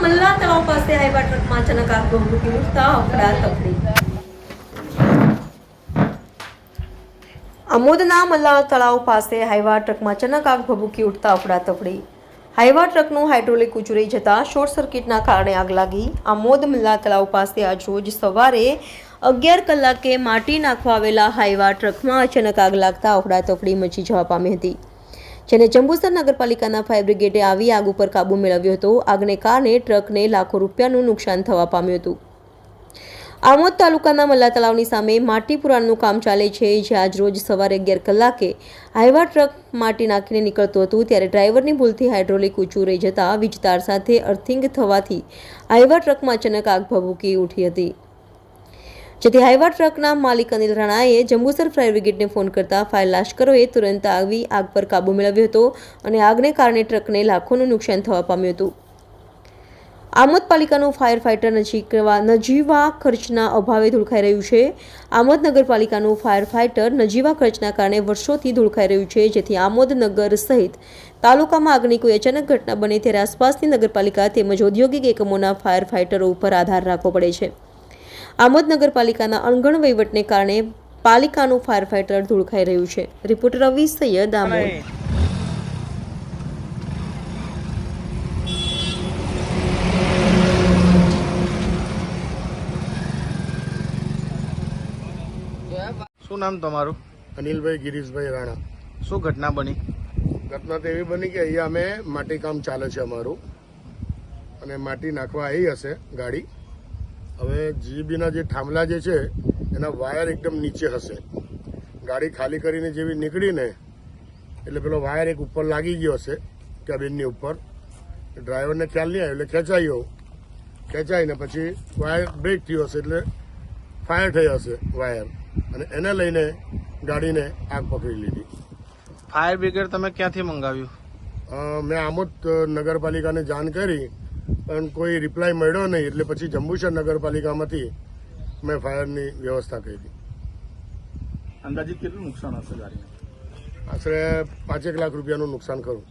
પાસે આવ્યા ટ્રકમાં અચાનક આગ ભભૂકી ઉઠતા અફડાતફડી આમોદના મલ્લા તળાવ પાસે હાઈવા ટ્રકમાં અચાનક આગ ભભૂકી ઉઠતા અફડાતફડી હાઈવા ટ્રકનું હાઇડ્રોલિક ઉચુરી જતાં શોર્ટ સર્કિટના કારણે આગ લાગી આમોદ મલ્લા તળાવ પાસે આજ રોજ સવારે અગિયાર કલાકે માટી નાખવા આવેલા હાઈવા ટ્રકમાં અચાનક આગ લાગતા અફડાતફડી મચી જવા પામી હતી જેને જંબુસર નગરપાલિકાના ફાયર બ્રિગેડે આવી આગ ઉપર કાબુ મેળવ્યો હતો. આગને કારણે ટ્રકને લાખો રૂપિયાનું નુકસાન થવા પામ્યું હતું. આમોદ તાલુકાના મલ્લા તળાવની સામે માટી પુરાણનું કામ ચાલે છે. જે આજ રોજ સવારે અગિયાર કલાકે હાઈવા ટ્રક માટી નાખીને નીકળતું હતું. ત્યારે ડ્રાઈવરની ભૂલથી હાઇડ્રોલિક ઊંચું રહી જતા વીજતાર સાથે અર્થિંગ થવાથી હાઈવા ટ્રકમાં અચાનક આગ ભભૂકી ઉઠી હતી. જેથી હાઈવા ટ્રકના માલિક અનિલ રાણાએ જંબુસર ફાયર બ્રિગેડને ફોન કરતા ફાયર લાશ્કરોએ તુરંત આવી આગ પર કાબૂ મેળવ્યો હતો અને આગને કારણે ટ્રકને લાખોનું નુકસાન થવા પામ્યું હતું. આમોદ પાલિકાનું ફાયર ફાઇટર નજીકવા નજીવા ખર્ચના અભાવે ધૂળખાઈ રહ્યું છે. આમોદ નગરપાલિકાનું ફાયર ફાઇટર નજીવા ખર્ચના કારણે વર્ષોથી ધૂળખાઈ રહ્યું છે, જેથી આમોદ નગર સહિત તાલુકામાં આગની કોઈ અચાનક ઘટના બને ત્યારે આસપાસની નગરપાલિકા તેમજ ઔદ્યોગિક એકમોના ફાયર ફાઇટરો ઉપર આધાર રાખવો પડે છે. આમોદ નગરપાલિકાના અણગણ વહીવટને કારણે પાલિકાનું ફાયર ફાઇટર ધૂળખાઈ રહ્યું છે. રિપોર્ટર રવિ સૈયદ આમોદ. શું નામ તમારું? અનિલભાઈ ગિરીશભાઈ રાણા. શું ઘટના બની? ઘટના તો એવી બની કે અહીંયા અમે માટી કામ ચાલે છે અમારું. અને માટી નાખવા આવી હશે ગાડી. હવે જીબીના જે થાંભલા જે છે એના વાયર એકદમ નીચે હશે. ગાડી ખાલી કરીને જેવી નીકળીને એટલે પેલો વાયર એક ઉપર લાગી ગયો હશે કેબિનની ઉપર. ડ્રાઈવરને ખ્યાલ નહીં આવ્યો એટલે ખેંચાયો. ખેંચાઈને પછી વાયર બ્રેક થયો હશે એટલે ફાયર થયો હશે વાયર અને એને લઈને ગાડીને આગ પકડી લીધી. ફાયર બ્રિગેડ તમે ક્યાંથી મંગાવ્યું? મેં આમોદ નગરપાલિકાને જાણ કરી પણ કોઈ રિપ્લાય મળ્યો નહીં એટલે પછી જંબુસર નગરપાલિકામાંથી મેં ફાયરની વ્યવસ્થા કરી. અંદાજિત કેટલું નુકસાન હશે ગાડીને? આશરે પાંચેક લાખ રૂપિયાનું નુકસાન ખરું.